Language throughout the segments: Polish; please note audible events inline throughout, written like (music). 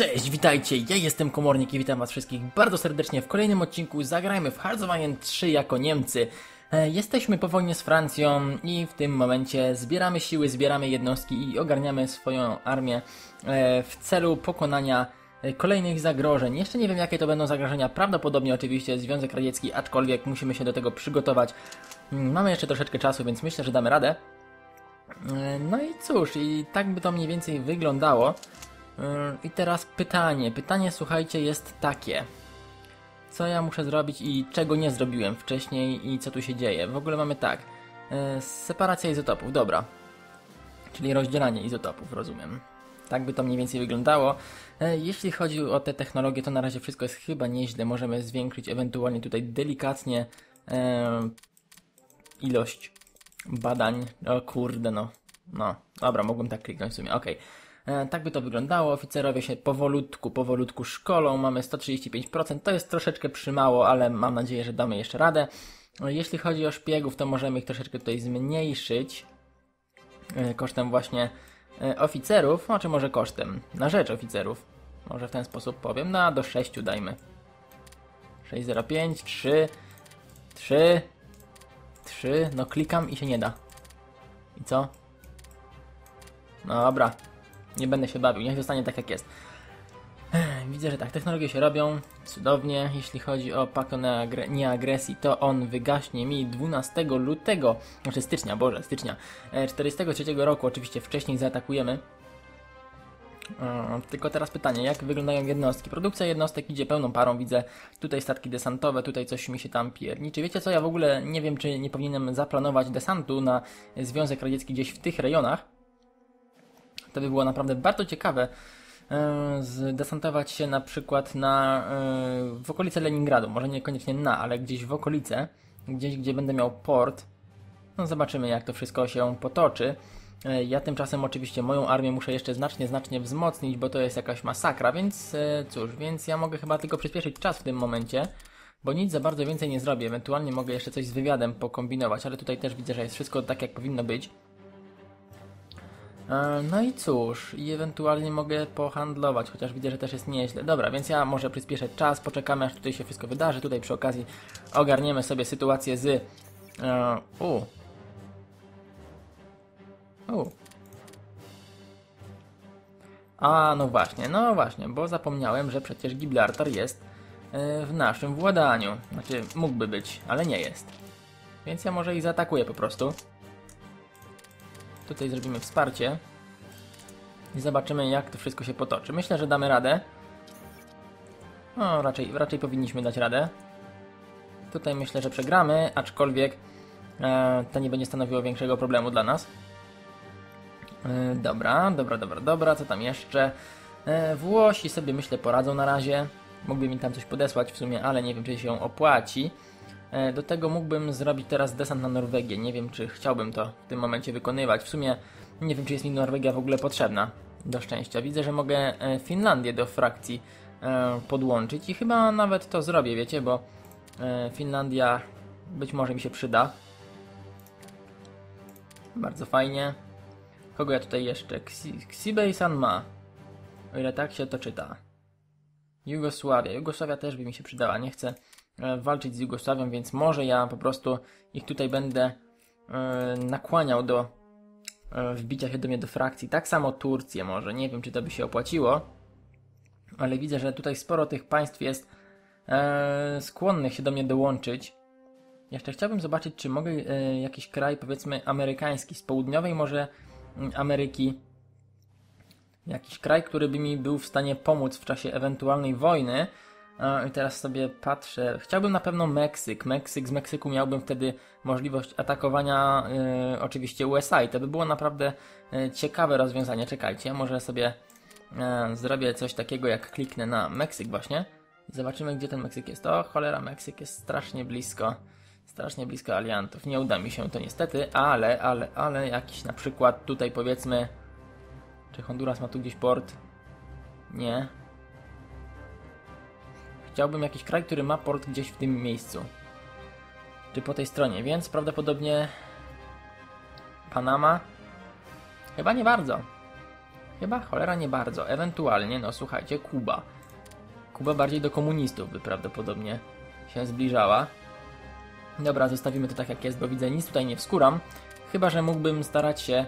Cześć, witajcie, ja jestem Komornik i witam was wszystkich bardzo serdecznie w kolejnym odcinku Zagrajmy w Iron 3 jako Niemcy. E, Jesteśmy po wojnie z Francją i w tym momencie zbieramy siły, zbieramy jednostki i ogarniamy swoją armię e, w celu pokonania e, kolejnych zagrożeń. Jeszcze nie wiem jakie to będą zagrożenia, prawdopodobnie oczywiście Związek Radziecki, aczkolwiek musimy się do tego przygotować. Mm, Mamy jeszcze troszeczkę czasu, więc myślę, że damy radę. No i cóż, i tak by to mniej więcej wyglądało. Yy, I teraz pytanie. Pytanie, słuchajcie, jest takie. Co ja muszę zrobić i czego nie zrobiłem wcześniej i co tu się dzieje? W ogóle mamy tak. Yy, separacja izotopów, dobra. Czyli rozdzielanie izotopów, rozumiem. Tak by to mniej więcej wyglądało. Yy, Jeśli chodzi o te technologie, to na razie wszystko jest chyba nieźle. Możemy zwiększyć ewentualnie tutaj delikatnie yy, ilość badań. O kurde, no. No, dobra, mogłem tak kliknąć w sumie, okej. E, Tak by to wyglądało. Oficerowie się powolutku, powolutku szkolą. Mamy 135%. To jest troszeczkę przymało, ale mam nadzieję, że damy jeszcze radę. E, Jeśli chodzi o szpiegów, to możemy ich troszeczkę tutaj zmniejszyć. e, Kosztem właśnie e, oficerów, znaczy może kosztem, na rzecz oficerów. Może w ten sposób powiem. No, a do 6 dajmy. 605, 3, 3, 3. No, klikam i się nie da. I co? No dobra, nie będę się bawił, niech zostanie tak jak jest. Widzę, że tak, technologie się robią cudownie. Jeśli chodzi o pakt o nieagresji, to on wygaśnie mi 12 lutego, znaczy stycznia, boże, stycznia, e, 43 roku. Oczywiście wcześniej zaatakujemy. E, Tylko teraz pytanie, jak wyglądają jednostki? Produkcja jednostek idzie pełną parą, widzę tutaj statki desantowe, tutaj coś mi się tam pierniczy. Wiecie co, ja w ogóle nie wiem, czy nie powinienem zaplanować desantu na Związek Radziecki gdzieś w tych rejonach. To by było naprawdę bardzo ciekawe e, zdesantować się na przykład na, e, w okolice Leningradu. Może niekoniecznie na, ale gdzieś w okolice, gdzieś gdzie będę miał port. No zobaczymy jak to wszystko się potoczy. E, Ja tymczasem oczywiście moją armię muszę jeszcze znacznie, znacznie wzmocnić, bo to jest jakaś masakra, więc cóż, więc ja mogę chyba tylko przyspieszyć czas w tym momencie, bo nic za bardzo więcej nie zrobię. Ewentualnie mogę jeszcze coś z wywiadem pokombinować, ale tutaj też widzę, że jest wszystko tak jak powinno być. E, No i cóż, i ewentualnie mogę pohandlować, chociaż widzę, że też jest nieźle. Dobra, więc ja może przyspieszę czas, poczekamy aż tutaj się wszystko wydarzy. Tutaj przy okazji ogarniemy sobie sytuację z... E, u. U. A, no właśnie, no właśnie, bo zapomniałem, że przecież Gibraltar jest e, w naszym władaniu. Znaczy, mógłby być, ale nie jest. Więc ja może ich zaatakuję po prostu. Tutaj zrobimy wsparcie. I zobaczymy jak to wszystko się potoczy. Myślę, że damy radę. No, raczej, raczej powinniśmy dać radę. Tutaj myślę, że przegramy, aczkolwiek e, to nie będzie stanowiło większego problemu dla nas. E, dobra, dobra, dobra, dobra, co tam jeszcze? E, Włosi sobie myślę poradzą na razie. Mógłby mi tam coś podesłać w sumie, ale nie wiem czy się opłaci. E, Do tego mógłbym zrobić teraz desant na Norwegię. Nie wiem, czy chciałbym to w tym momencie wykonywać. W sumie nie wiem, czy jest mi Norwegia w ogóle potrzebna. Do szczęścia. Widzę, że mogę e, Finlandię do frakcji e, podłączyć i chyba nawet to zrobię, wiecie, bo Finlandia być może mi się przyda. Bardzo fajnie. Kogo ja tutaj jeszcze? Xi- Xibei San ma. O ile tak się to czyta. Jugosławia. Jugosławia też by mi się przydała. Nie chcę walczyć z Jugosławią, więc może ja po prostu ich tutaj będę e, nakłaniał do e, wbicia się do mnie do frakcji. Tak samo Turcję może. Nie wiem, czy to by się opłaciło, ale widzę, że tutaj sporo tych państw jest e, skłonnych się do mnie dołączyć. Jeszcze chciałbym zobaczyć, czy mogę e, jakiś kraj, powiedzmy, amerykański, z południowej może mm, Ameryki, jakiś kraj, który by mi był w stanie pomóc w czasie ewentualnej wojny. E, I teraz sobie patrzę. Chciałbym na pewno Meksyk. Meksyk z Meksyku miałbym wtedy możliwość atakowania e, oczywiście USA i to by było naprawdę e, ciekawe rozwiązanie. Czekajcie, może sobie e, zrobię coś takiego jak kliknę na Meksyk właśnie. Zobaczymy gdzie ten Meksyk jest. O cholera, Meksyk jest strasznie blisko. Strasznie blisko aliantów. Nie uda mi się to niestety, ale, ale, ale jakiś na przykład tutaj powiedzmy czy Honduras ma tu gdzieś port? Nie. Chciałbym jakiś kraj, który ma port gdzieś w tym miejscu. Czy po tej stronie, więc prawdopodobnie Panama? Chyba nie bardzo. Chyba cholera nie bardzo. Ewentualnie, no słuchajcie, Kuba. Kuba bardziej do komunistów by prawdopodobnie się zbliżała. Dobra, zostawimy to tak jak jest, bo widzę, nic tutaj nie wskuram. Chyba, że mógłbym starać się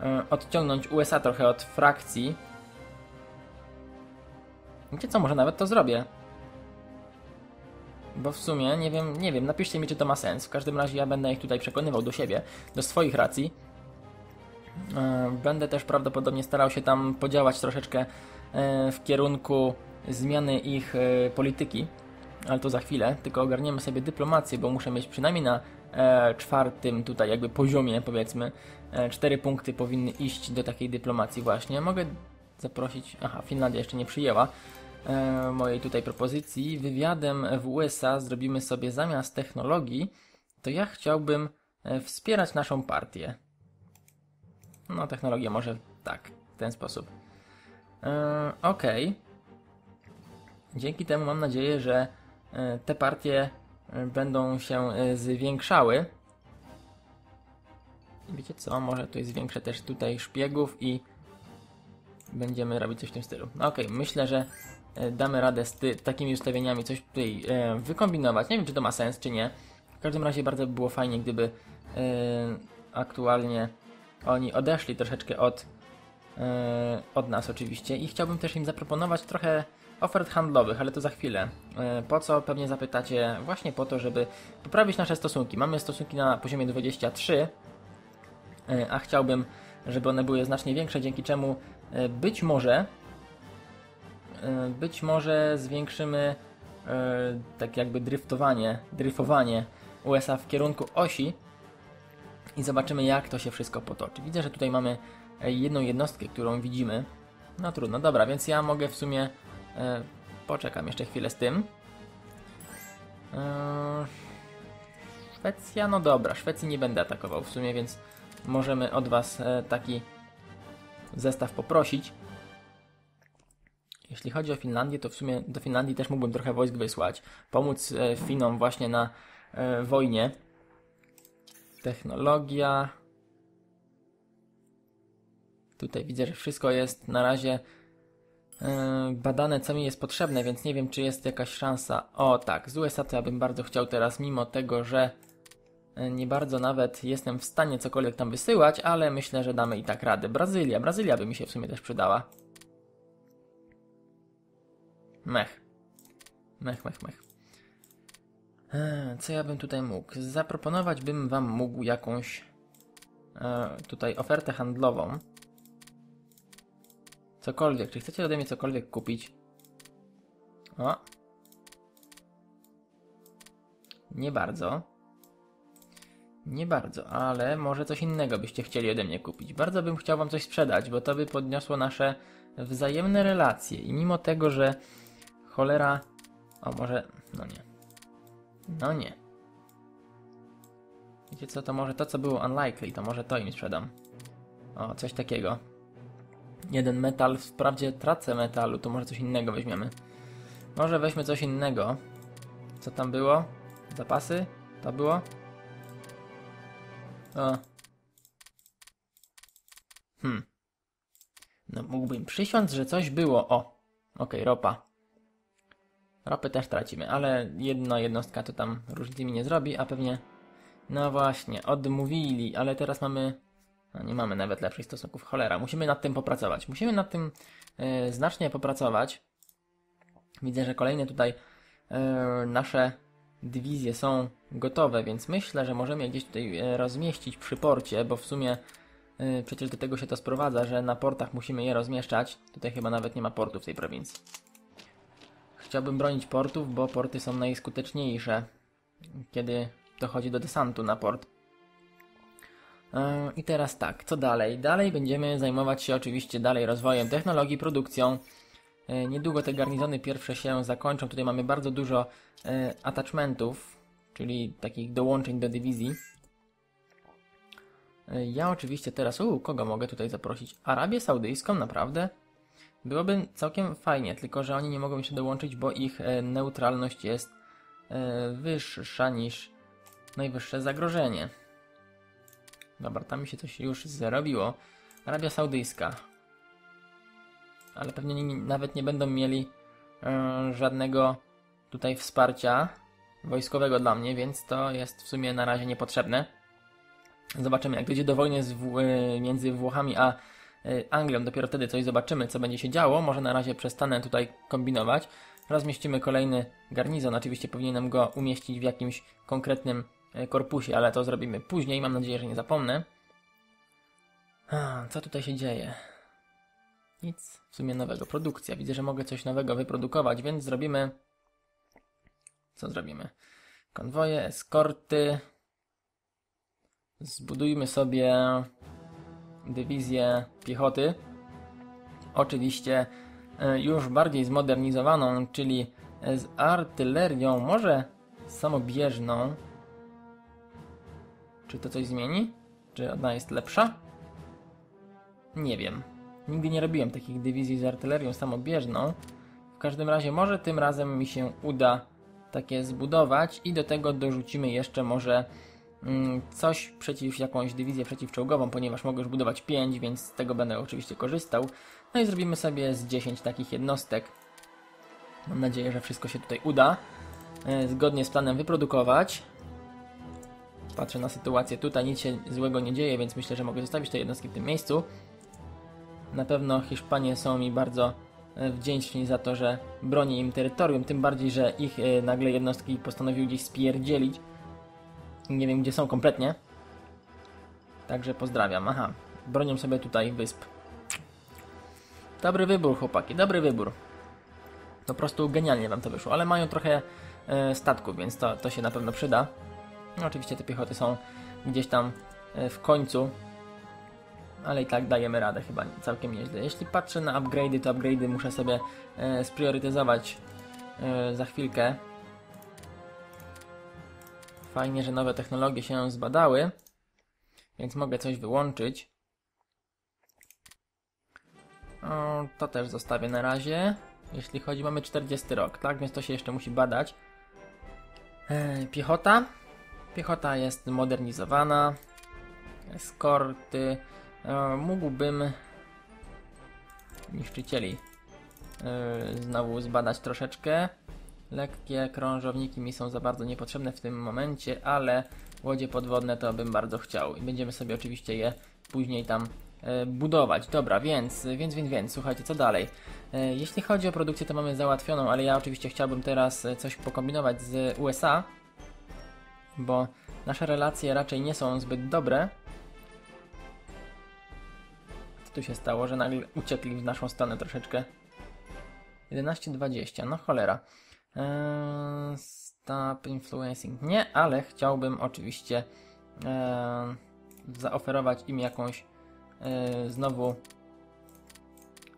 y, odciągnąć USA trochę od frakcji. Wiecie co, może nawet to zrobię. Bo w sumie nie wiem, nie wiem, napiszcie mi, czy to ma sens. W każdym razie ja będę ich tutaj przekonywał do siebie, do swoich racji. E, będę też prawdopodobnie starał się tam podziałać troszeczkę e, w kierunku zmiany ich e, polityki, ale to za chwilę. Tylko ogarniemy sobie dyplomację, bo muszę mieć przynajmniej na czwartym tutaj jakby poziomie, powiedzmy, cztery punkty powinny iść do takiej dyplomacji właśnie. Mogę zaprosić, aha, Finlandia jeszcze nie przyjęła, mojej tutaj propozycji, wywiadem w USA zrobimy sobie zamiast technologii, to ja chciałbym e, wspierać naszą partię. No, technologię może tak, w ten sposób. E, ok. Dzięki temu mam nadzieję, że e, te partie e, będą się e, zwiększały. Wiecie co, może tutaj zwiększę też tutaj szpiegów i będziemy robić coś w tym stylu. Ok, myślę, że E, damy radę z ty, takimi ustawieniami coś tutaj e, wykombinować. Nie wiem, czy to ma sens, czy nie. W każdym razie bardzo by było fajnie, gdyby e, aktualnie oni odeszli troszeczkę od, e, od nas oczywiście i chciałbym też im zaproponować trochę ofert handlowych, ale to za chwilę. E, po co? Pewnie zapytacie. Właśnie po to, żeby poprawić nasze stosunki. Mamy stosunki na poziomie 23, e, a chciałbym, żeby one były znacznie większe, dzięki czemu być może E, być może zwiększymy e, tak jakby driftowanie, dryfowanie USA w kierunku osi i zobaczymy jak to się wszystko potoczy. Widzę, że tutaj mamy e, jedną jednostkę, którą widzimy. No trudno, dobra, więc ja mogę w sumie poczekam jeszcze chwilę z tym. Szwecja, no dobra, Szwecji nie będę atakował w sumie, więc możemy od Was taki zestaw poprosić. Jeśli chodzi o Finlandię, to w sumie do Finlandii też mógłbym trochę wojsk wysłać, pomóc e, Finom właśnie na e, wojnie. Technologia. Tutaj widzę, że wszystko jest na razie e, badane, co mi jest potrzebne, więc nie wiem, czy jest jakaś szansa. O tak, z USA to ja bym bardzo chciał teraz, mimo tego, że nie bardzo nawet jestem w stanie cokolwiek tam wysyłać, ale myślę, że damy i tak radę. Brazylia, Brazylia by mi się w sumie też przydała. Mech. Mech, mech, mech. Eee, co ja bym tutaj mógł? Zaproponować bym wam mógł jakąś e, tutaj ofertę handlową. Cokolwiek. Czy chcecie ode mnie cokolwiek kupić? O. Nie bardzo. Nie bardzo, ale może coś innego byście chcieli ode mnie kupić. Bardzo bym chciał wam coś sprzedać, bo to by podniosło nasze wzajemne relacje. I mimo tego, że Cholera. O, może. No nie. No nie. Wiecie co, to może to, co było unlikely, to może to im sprzedam. O, coś takiego. Jeden metal, wprawdzie tracę metalu, to może coś innego weźmiemy. Może weźmy coś innego. Co tam było? Zapasy? To było? O. Hmm. No mógłbym przysiąc, że coś było. O. Okej, okay, ropa. Ropy też tracimy, ale jedna jednostka to tam różnicy mi nie zrobi, a pewnie... No właśnie, odmówili, ale teraz mamy... No nie mamy nawet lepszych stosunków, cholera. Musimy nad tym popracować. Musimy nad tym yy, znacznie popracować. Widzę, że kolejne tutaj yy, nasze dywizje są gotowe, więc myślę, że możemy je gdzieś tutaj yy, rozmieścić przy porcie, bo w sumie przecież do tego się to sprowadza, że na portach musimy je rozmieszczać. Tutaj chyba nawet nie ma portu w tej prowincji. Chciałbym bronić portów, bo porty są najskuteczniejsze, kiedy dochodzi do desantu na port. E, I teraz tak, co dalej? Dalej będziemy zajmować się oczywiście dalej rozwojem technologii, produkcją. E, niedługo te garnizony pierwsze się zakończą. Tutaj mamy bardzo dużo e, attachmentów, czyli takich dołączeń do dywizji. Ja oczywiście teraz, u kogo mogę tutaj zaprosić? Arabię Saudyjską, naprawdę? Byłoby całkiem fajnie, tylko że oni nie mogą jeszcze dołączyć, bo ich e, neutralność jest e, wyższa niż najwyższe zagrożenie. Dobra, tam mi się coś już zrobiło. Arabia Saudyjska. ale pewnie nie, nawet nie będą mieli yy, żadnego tutaj wsparcia wojskowego dla mnie, więc to jest w sumie na razie niepotrzebne. Zobaczymy, jak dojdzie do wojny yy, między Włochami a Anglią, dopiero wtedy coś zobaczymy, co będzie się działo. Może na razie przestanę tutaj kombinować. Rozmieścimy kolejny garnizon, oczywiście powinienem go umieścić w jakimś konkretnym korpusie, ale to zrobimy później, mam nadzieję, że nie zapomnę. Co tutaj się dzieje? Nic w sumie nowego. Produkcja. Widzę, że mogę coś nowego wyprodukować, więc zrobimy... Co zrobimy? Konwoje, eskorty. Zbudujmy sobie dywizję piechoty. Oczywiście e, już bardziej zmodernizowaną, czyli z artylerią, może samobieżną. Czy to coś zmieni? Czy ona jest lepsza? Nie wiem. Nigdy nie robiłem takich dywizji z artylerią samobieżną. W każdym razie może tym razem mi się uda takie zbudować i do tego dorzucimy jeszcze może coś przeciw jakąś dywizję przeciwczołgową, ponieważ mogę już budować 5, więc z tego będę oczywiście korzystał. No i zrobimy sobie z 10 takich jednostek. Mam nadzieję, że wszystko się tutaj uda. E, zgodnie z planem wyprodukować. Patrzę na sytuację tutaj, nic się złego nie dzieje, więc myślę, że mogę zostawić te jednostki w tym miejscu. Na pewno Hiszpanie są mi bardzo e, wdzięczni za to, że broni im terytorium, tym bardziej, że ich e, nagle jednostki postanowiły gdzieś spierdzielić. Nie wiem, gdzie są kompletnie. Także pozdrawiam. Aha, bronią sobie tutaj wysp. Dobry wybór, chłopaki, dobry wybór. Po prostu genialnie wam to wyszło, ale mają trochę e, statków, więc to, to się na pewno przyda. No, oczywiście te piechoty są gdzieś tam e, w końcu ale i tak dajemy radę chyba całkiem nieźle. Jeśli patrzę na upgrade'y, to upgrade'y muszę sobie e, e, za chwilkę. Fajnie, że nowe technologie się zbadały, więc mogę coś wyłączyć. O, to też zostawię na razie. Jeśli chodzi, mamy 40 rok, tak? Więc to się jeszcze musi badać. Piechota. Piechota jest modernizowana. Eskorty. E, mógłbym niszczycieli e, znowu zbadać troszeczkę. Lekkie krążowniki mi są za bardzo niepotrzebne w tym momencie, ale łodzie podwodne to bym bardzo chciał. I będziemy sobie oczywiście je później tam e, budować. Dobra, więc, więc, więc, więc, słuchajcie, co dalej? Jeśli chodzi o produkcję, to mamy załatwioną, ale ja oczywiście chciałbym teraz coś pokombinować z USA, bo nasze relacje raczej nie są zbyt dobre tu się stało, że nagle uciekli w naszą stronę troszeczkę? 11.20, no cholera. Eee, stop influencing. Nie, ale chciałbym oczywiście eee, zaoferować im jakąś eee, znowu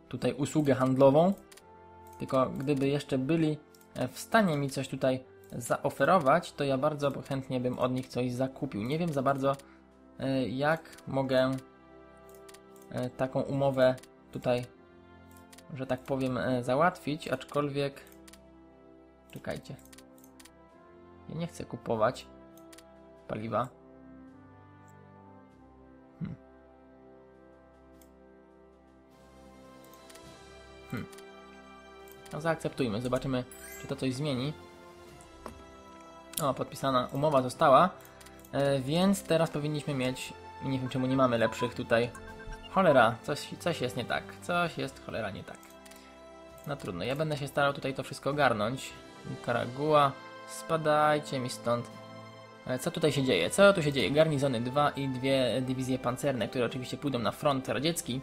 tutaj usługę handlową. Tylko gdyby jeszcze byli e, w stanie mi coś tutaj zaoferować, to ja bardzo chętnie bym od nich coś zakupił. Nie wiem za bardzo e, jak mogę E, taką umowę tutaj, że tak powiem, załatwić, aczkolwiek czekajcie. Ja nie chcę kupować paliwa. Hmm. Hmm. No zaakceptujmy, zobaczymy, czy to coś zmieni. O, podpisana umowa została, e, więc teraz powinniśmy mieć, nie wiem czemu nie mamy lepszych tutaj Cholera, coś, coś jest nie tak. Coś jest cholera nie tak. No trudno, ja będę się starał tutaj to wszystko ogarnąć. Nicaragua, spadajcie mi stąd. Ale co tutaj się dzieje? Co tu się dzieje? Garnizony 2 i dwie dywizje pancerne, które oczywiście pójdą na front radziecki.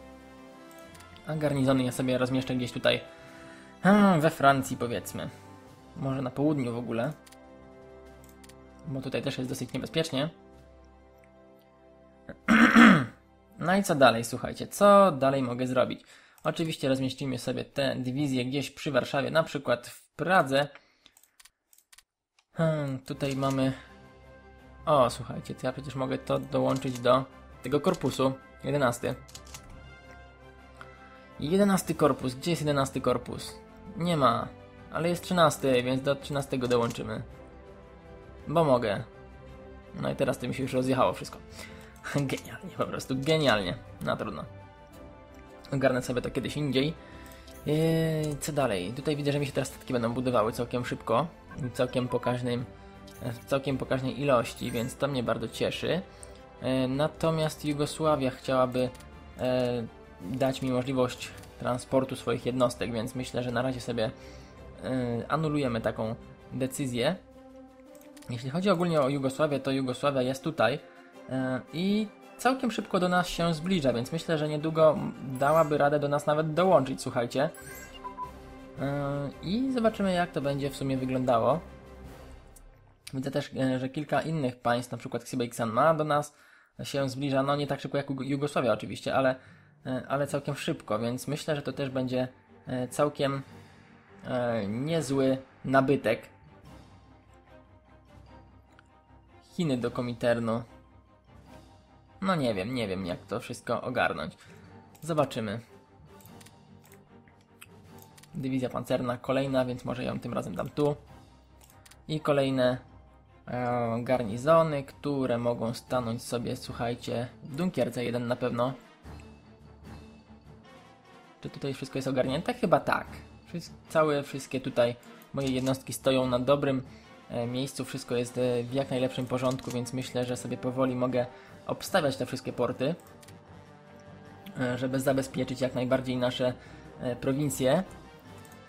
A garnizony ja sobie rozmieszczę gdzieś tutaj hmm, we Francji powiedzmy. Może na południu w ogóle. Bo tutaj też jest dosyć niebezpiecznie. (clears throat) No i co dalej, słuchajcie, co dalej mogę zrobić? Oczywiście rozmieścimy sobie tę dywizję gdzieś przy Warszawie, na przykład w Pradze. Hmm, tutaj mamy... O, słuchajcie, to ja przecież mogę to dołączyć do tego korpusu. 11. 11 korpus. Gdzie jest 11 korpus? Nie ma. Ale jest 13, więc do 13 dołączymy. Bo mogę. No i teraz to mi się już rozjechało wszystko. (laughs) Genialnie, po prostu genialnie. No trudno. Ogarnę sobie to kiedyś indziej. Yy, co dalej? Tutaj widzę, że mi się teraz statki będą budowały całkiem szybko całkiem pokaźnym, w całkiem pokaźnej ilości, więc to mnie bardzo cieszy. Yy, natomiast Jugosławia chciałaby yy, dać mi możliwość transportu swoich jednostek, więc myślę, że na razie sobie anulujemy taką decyzję. Jeśli chodzi ogólnie o Jugosławię, to Jugosławia jest tutaj i całkiem szybko do nas się zbliża, więc myślę, że niedługo dałaby radę do nas nawet dołączyć, słuchajcie. Yy, I zobaczymy, jak to będzie w sumie wyglądało. Widzę też, yy, że kilka innych państw, na przykład Xibexan ma do nas się zbliża, no nie tak szybko jak Jugosławia oczywiście, ale, yy, ale całkiem szybko, więc myślę, że to też będzie całkiem niezły nabytek. Chiny do Komiternu. No nie wiem, nie wiem jak to wszystko ogarnąć. Zobaczymy. Dywizja pancerna kolejna, więc może ją tym razem dam tu. I kolejne e, garnizony, które mogą stanąć sobie, słuchajcie, w Dunkierce jeden na pewno. Czy tutaj wszystko jest ogarnięte? Chyba tak. Wszys całe wszystkie tutaj moje jednostki stoją na dobrym e, miejscu, wszystko jest e, w jak najlepszym porządku, więc myślę, że sobie powoli mogę obstawiać te wszystkie porty, e, żeby zabezpieczyć jak najbardziej nasze e, prowincje.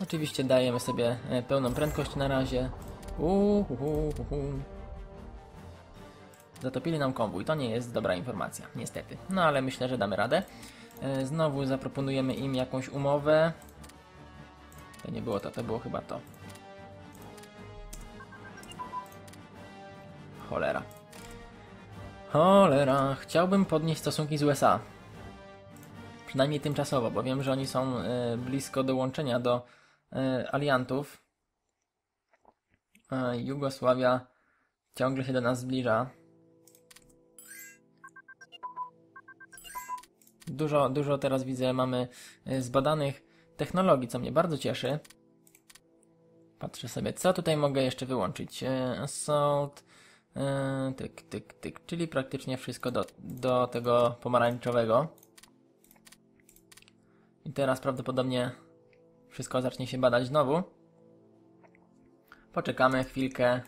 Oczywiście dajemy sobie e, pełną prędkość na razie. Uhuhu, Zatopili nam konwój, to nie jest dobra informacja, niestety. No ale myślę, że damy radę. Znowu zaproponujemy im jakąś umowę. To nie było to, to było chyba to. Cholera. Cholera, chciałbym podnieść stosunki z USA. Przynajmniej tymczasowo, bo wiem, że oni są y, blisko dołączenia do y, aliantów. Y, Jugosławia ciągle się do nas zbliża. Dużo, dużo teraz widzę, mamy zbadanych technologii, co mnie bardzo cieszy. Patrzę sobie, co tutaj mogę jeszcze wyłączyć. Assault, Yy, tyk, tyk, tyk, czyli praktycznie wszystko do, do tego pomarańczowego. I teraz prawdopodobnie wszystko zacznie się badać znowu. Poczekamy chwilkę,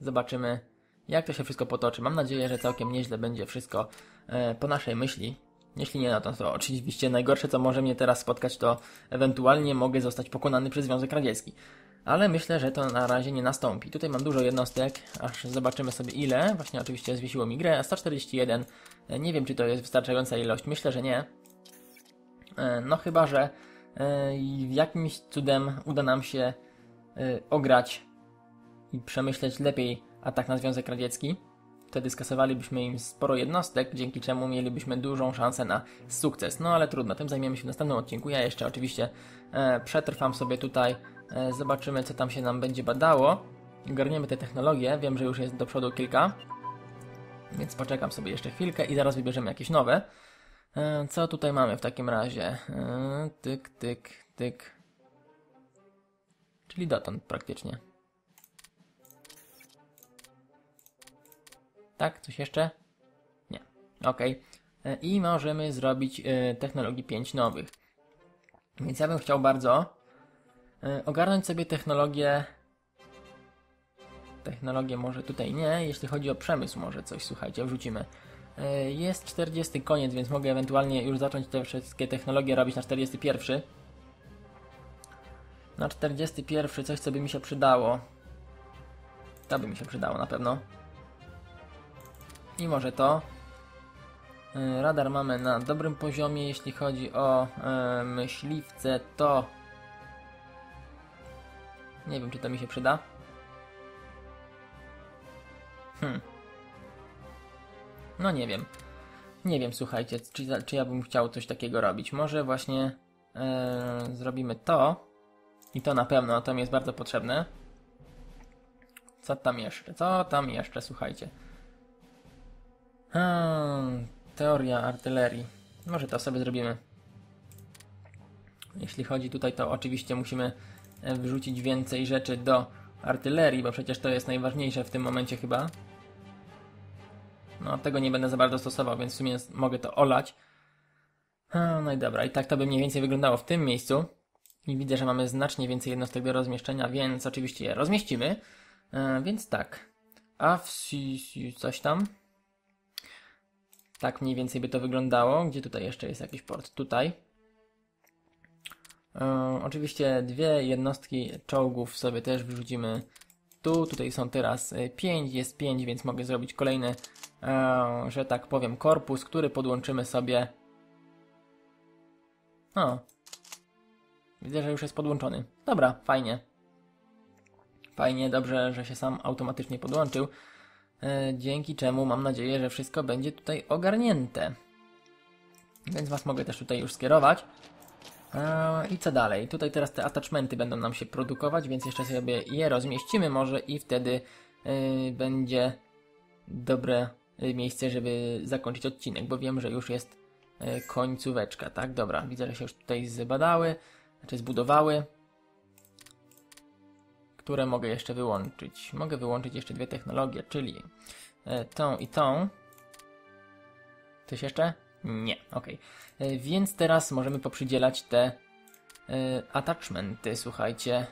zobaczymy jak to się wszystko potoczy. Mam nadzieję, że całkiem nieźle będzie wszystko e, po naszej myśli. Jeśli nie, no to, to oczywiście najgorsze co może mnie teraz spotkać to ewentualnie mogę zostać pokonany przez Związek Radziecki ale myślę, że to na razie nie nastąpi. Tutaj mam dużo jednostek, aż zobaczymy sobie ile. Właśnie oczywiście zwiesiło mi grę, 141. Nie wiem, czy to jest wystarczająca ilość. Myślę, że nie. E, no chyba, że e, jakimś cudem uda nam się e, ograć i przemyśleć lepiej atak na Związek Radziecki. Wtedy skasowalibyśmy im sporo jednostek, dzięki czemu mielibyśmy dużą szansę na sukces. No ale trudno, tym zajmiemy się w następnym odcinku. Ja jeszcze oczywiście przetrwam sobie tutaj zobaczymy, co tam się nam będzie badało. Ogarniemy te technologie. Wiem, że już jest do przodu kilka. Więc poczekam sobie jeszcze chwilkę i zaraz wybierzemy jakieś nowe. E, co tutaj mamy w takim razie? E, tyk, tyk, tyk. Czyli dotąd praktycznie. Tak? Coś jeszcze? Nie. Ok. I możemy zrobić technologii 5 nowych. Więc ja bym chciał bardzo, E, ogarnąć sobie technologię. Technologię może tutaj nie, jeśli chodzi o przemysł może coś, słuchajcie, wrzucimy. E, jest 40 koniec, więc mogę ewentualnie już zacząć te wszystkie technologie robić na 41. Na 41 coś, co by mi się przydało. To by mi się przydało na pewno. I może to. E, radar mamy na dobrym poziomie, jeśli chodzi o myśliwce, to nie wiem, czy to mi się przyda. Hmm. No nie wiem. Nie wiem, słuchajcie, czy, czy ja bym chciał coś takiego robić. Może właśnie yy, zrobimy to. I to na pewno, to mi jest bardzo potrzebne. Co tam jeszcze? Co tam jeszcze, słuchajcie. Hmm, teoria artylerii. Może to sobie zrobimy. Jeśli chodzi tutaj, to oczywiście musimy wrzucić więcej rzeczy do artylerii, bo przecież to jest najważniejsze w tym momencie chyba. No, tego nie będę za bardzo stosował, więc w sumie mogę to olać. No i dobra, i tak to by mniej więcej wyglądało w tym miejscu. I widzę, że mamy znacznie więcej jednostek do rozmieszczenia, więc oczywiście je rozmieścimy. E, więc tak. A w coś tam. Tak mniej więcej by to wyglądało. Gdzie tutaj jeszcze jest jakiś port? Tutaj. E, oczywiście dwie jednostki czołgów sobie też wyrzucimy tu. Tutaj są teraz 5, e, jest 5, więc mogę zrobić kolejny, e, że tak powiem, korpus, który podłączymy sobie. O. Widzę, że już jest podłączony. Dobra, fajnie. Fajnie, dobrze, że się sam automatycznie podłączył. Dzięki czemu mam nadzieję, że wszystko będzie tutaj ogarnięte. Więc Was mogę też tutaj już skierować. E, I co dalej? Tutaj teraz te attachmenty będą nam się produkować, więc jeszcze sobie je rozmieścimy może i wtedy e, będzie dobre miejsce, żeby zakończyć odcinek, bo wiem, że już jest końcóweczka, tak? Dobra, widzę, że się już tutaj zbadały, znaczy zbudowały które mogę jeszcze wyłączyć. Mogę wyłączyć jeszcze dwie technologie, czyli e, tą i tą. Coś jeszcze? Nie, ok. E, więc teraz możemy poprzydzielać te e, attachmenty, słuchajcie.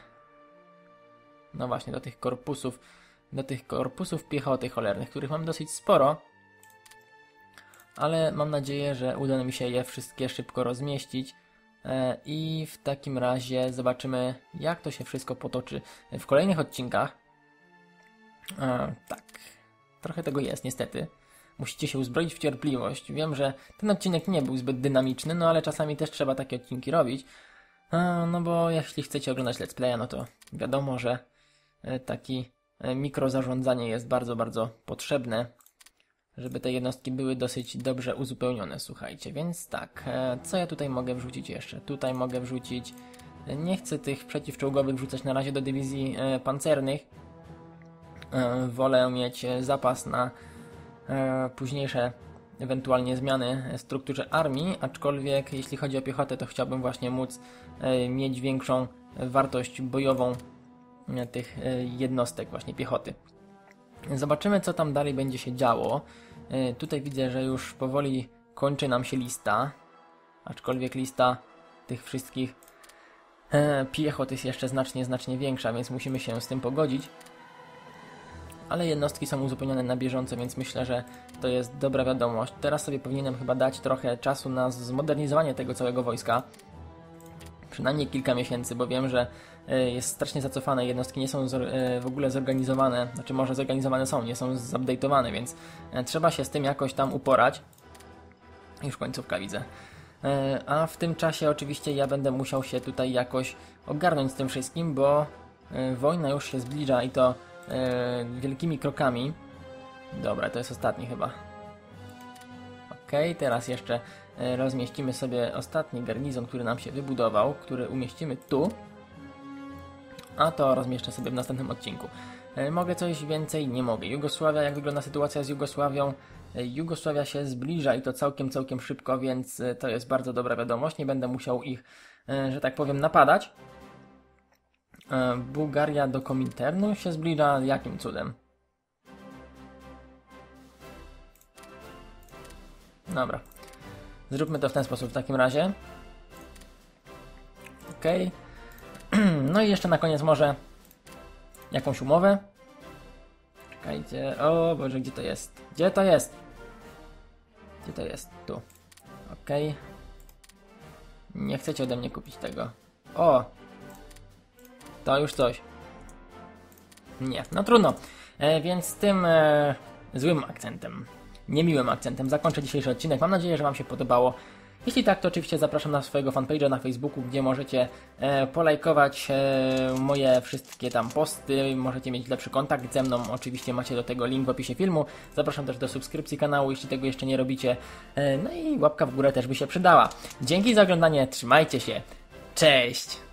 No właśnie, do tych korpusów, do tych korpusów piechoty cholernych, których mam dosyć sporo. Ale mam nadzieję, że uda mi się je wszystkie szybko rozmieścić. E, I w takim razie zobaczymy, jak to się wszystko potoczy w kolejnych odcinkach. Tak, trochę tego jest, niestety. Musicie się uzbroić w cierpliwość. Wiem, że ten odcinek nie był zbyt dynamiczny, no ale czasami też trzeba takie odcinki robić. E, no bo jeśli chcecie oglądać let's playa, no to wiadomo, że taki mikrozarządzanie jest bardzo, bardzo potrzebne żeby te jednostki były dosyć dobrze uzupełnione, słuchajcie. Więc tak, e, co ja tutaj mogę wrzucić jeszcze? Tutaj mogę wrzucić... E, nie chcę tych przeciwczołgowych wrzucać na razie do dywizji e, pancernych. Wolę mieć zapas na późniejsze ewentualnie zmiany w strukturze armii, aczkolwiek jeśli chodzi o piechotę, to chciałbym właśnie móc mieć większą wartość bojową tych jednostek właśnie piechoty. Zobaczymy, co tam dalej będzie się działo. E, tutaj widzę, że już powoli kończy nam się lista. Aczkolwiek lista tych wszystkich e, piechot jest jeszcze znacznie, znacznie większa, więc musimy się z tym pogodzić. Ale jednostki są uzupełnione na bieżąco, więc myślę, że to jest dobra wiadomość. Teraz sobie powinienem chyba dać trochę czasu na zmodernizowanie tego całego wojska. Przynajmniej kilka miesięcy, bo wiem, że E, jest strasznie zacofane, jednostki nie są e, w ogóle zorganizowane, znaczy może zorganizowane są, nie są zupdate'owane, więc e, trzeba się z tym jakoś tam uporać. Już końcówka widzę. A w tym czasie oczywiście ja będę musiał się tutaj jakoś ogarnąć z tym wszystkim, bo wojna już się zbliża i to wielkimi krokami. Dobra, to jest ostatni chyba. Ok, teraz jeszcze rozmieścimy sobie ostatni garnizon, który nam się wybudował, który umieścimy tu a to rozmieszczę sobie w następnym odcinku. E, mogę coś więcej? Nie mogę. Jugosławia, jak wygląda sytuacja z Jugosławią? E, Jugosławia się zbliża i to całkiem, całkiem szybko, więc e, to jest bardzo dobra wiadomość. Nie będę musiał ich, że tak powiem, napadać. Bułgaria do Kominternu się zbliża. Jakim cudem? Dobra. Zróbmy to w ten sposób w takim razie. Okay. (clears throat) no i jeszcze na koniec może jakąś umowę. Czekajcie, o Boże, gdzie to jest? Gdzie to jest? Gdzie to jest? Tu. Ok. Nie chcecie ode mnie kupić tego. O! To już coś. Nie, no trudno. E, więc tym e, złym akcentem, niemiłym akcentem zakończę dzisiejszy odcinek. Mam nadzieję, że Wam się podobało. Jeśli tak, to oczywiście zapraszam na swojego fanpage'a na Facebooku, gdzie możecie e, polajkować e, moje wszystkie tam posty, możecie mieć lepszy kontakt ze mną, oczywiście macie do tego link w opisie filmu. Zapraszam też do subskrypcji kanału, jeśli tego jeszcze nie robicie. E, no i łapka w górę też by się przydała. Dzięki za oglądanie, trzymajcie się, cześć!